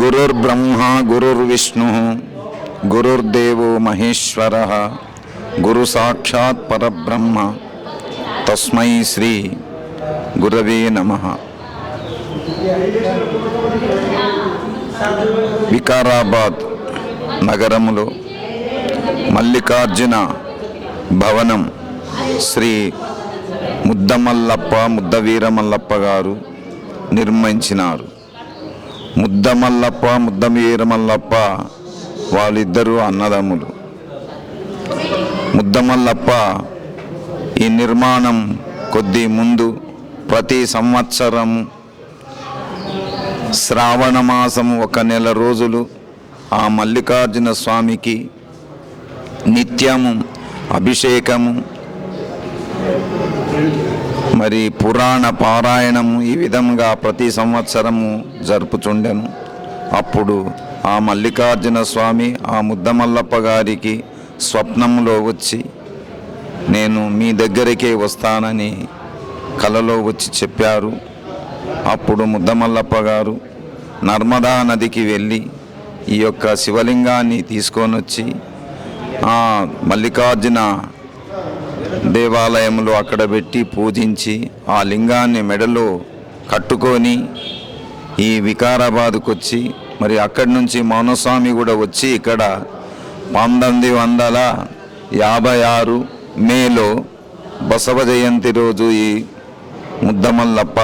గురుర్బ్రహ్మ గురుర్విష్ణు గురుర్దేవో మహేశ్వర గురు సాక్షాత్ పరబ్రహ్మ తస్మై శ్రీ గురవే నమ. వికారాబాద్ నగరములో మల్లికార్జున భవనం శ్రీ ముద్దమల్లప్ప ముద్దవీరమల్లప్ప గారు నిర్మించినారు. ముద్దమల్లప్ప ముద్దవీరమల్లప్ప వాళ్ళిద్దరూ అన్నదమ్ములు. ముద్దమల్లప్ప ఈ నిర్మాణం కొద్ది ముందు ప్రతి సంవత్సరం శ్రావణ మాసం ఒక నెల రోజులు ఆ మల్లికార్జున స్వామికి నిత్యము అభిషేకము మరి పురాణ పారాయణము ఈ విధంగా ప్రతి సంవత్సరము జరుపుచుండెను. అప్పుడు ఆ మల్లికార్జున స్వామి ఆ ముద్దమల్లప్ప గారికి స్వప్నంలో వచ్చి నేను మీ దగ్గరికే వస్తానని కలలో వచ్చి చెప్పారు. అప్పుడు ముద్దమల్లప్ప గారు నర్మదా నదికి వెళ్ళి ఈ యొక్క శివలింగాన్ని తీసుకొని వచ్చి ఆ మల్లికార్జున దేవాలయంలో అక్కడ పెట్టి పూజించి ఆ లింగాన్ని మెడలో కట్టుకొని ఈ వికారాబాద్కు వచ్చి మరి అక్కడి నుంచి మౌనస్వామి కూడా వచ్చి ఇక్కడ పంతొమ్మిది వందల యాభై ఆరు మేలో బసవ జయంతి రోజు ఈ ముద్దమల్లప్ప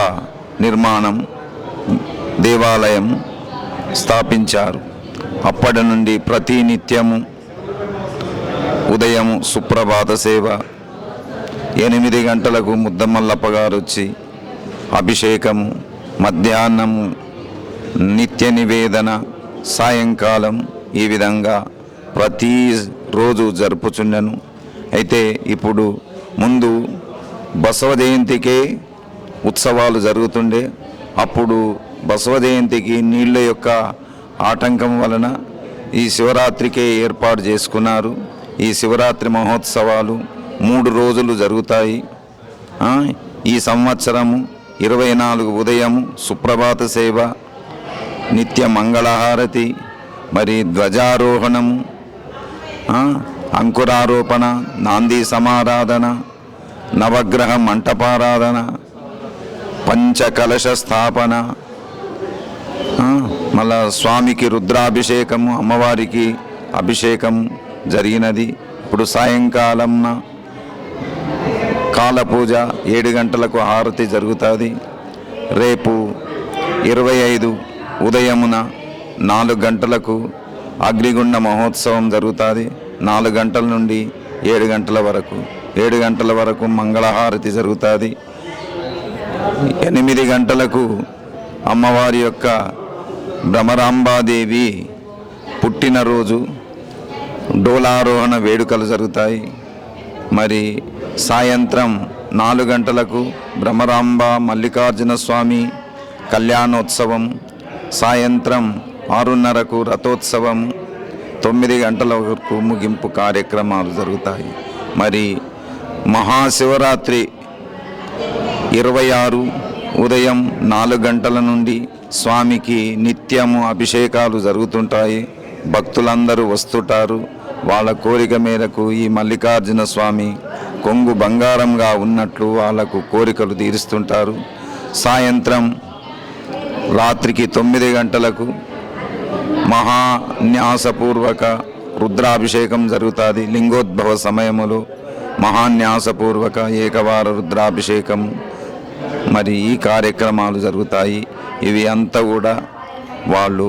నిర్మాణం దేవాలయం స్థాపించారు. అప్పటి నుండి ప్రతి నిత్యము ఉదయం సుప్రభాత సేవ ఎనిమిది గంటలకు ముద్దమల్లప్ప గారు వచ్చి అభిషేకము మధ్యాహ్నము నిత్య నివేదన సాయంకాలం ఈ విధంగా ప్రతి రోజు జరుపుచుండెను. అయితే ఇప్పుడు ముందు బసవ జయంతికే ఉత్సవాలు జరుగుతుండే. అప్పుడు బసవ జయంతికి నీళ్ళ యొక్క ఆటంకం వలన ఈ శివరాత్రికే ఏర్పాటు చేసుకున్నారు. ఈ శివరాత్రి మహోత్సవాలు మూడు రోజులు జరుగుతాయి. ఈ సంవత్సరము ఇరవై నాలుగు ఉదయం సుప్రభాత సేవ నిత్య మంగళహారతి మరి ధ్వజారోహణము అంకురారోపణ నాంది సమారాధన నవగ్రహ మంటపారాధన పంచకలశ స్థాపన మళ్ళా స్వామికి రుద్రాభిషేకము అమ్మవారికి అభిషేకం జరిగినది. ఇప్పుడు సాయంకాలంన కాలపూజ ఏడు గంటలకు హారతి జరుగుతుంది. రేపు ఇరవై ఐదు ఉదయమున నాలుగు గంటలకు అగ్నిగుండ మహోత్సవం జరుగుతుంది. నాలుగు గంటల నుండి ఏడు గంటల వరకు. ఏడు గంటల వరకు మంగళహారతి జరుగుతుంది. ఎనిమిది గంటలకు అమ్మవారి యొక్క భ్రమరాంబాదేవి పుట్టినరోజు డోలారోహణ వేడుకలు జరుగుతాయి. మరి సాయంత్రం నాలుగు గంటలకు బ్రహ్మరాంబ మల్లికార్జున స్వామి కళ్యాణోత్సవం సాయంత్రం ఆరున్నరకు రథోత్సవం తొమ్మిది గంటల వరకు ముగింపు కార్యక్రమాలు జరుగుతాయి. మరి మహాశివరాత్రి ఇరవై ఆరు ఉదయం నాలుగు గంటల నుండి స్వామికి నిత్యము అభిషేకాలు జరుగుతుంటాయి. భక్తులందరూ వస్తుంటారు. వాళ్ళ కోరిక మేరకు ఈ మల్లికార్జున స్వామి కొంగు బంగారంగా ఉన్నట్లు వాళ్ళకు కోరికలు తీరుస్తుంటారు. సాయంత్రం రాత్రికి తొమ్మిది గంటలకు మహాన్యాసపూర్వక రుద్రాభిషేకం జరుగుతుంది. లింగోద్భవ సమయములో మహాన్యాసపూర్వక ఏకవార రుద్రాభిషేకం మరి ఈ కార్యక్రమాలు జరుగుతాయి. ఇవి అంతా కూడా వాళ్ళు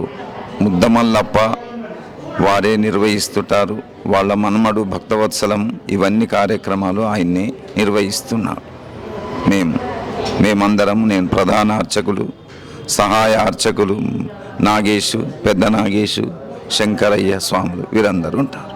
ముద్దమల్లప్ప వారే నిర్వహిస్తుంటారు. వాళ్ళ మనమడు భక్తవత్సలం ఇవన్నీ కార్యక్రమాలు ఆయన్ని నిర్వహిస్తున్నారు. మేము మేమందరం నేను ప్రధాన అర్చకులు సహాయ అర్చకులు నాగేశు పెద్ద నాగేశు శంకరయ్య స్వాములు వీరందరూ ఉంటారు.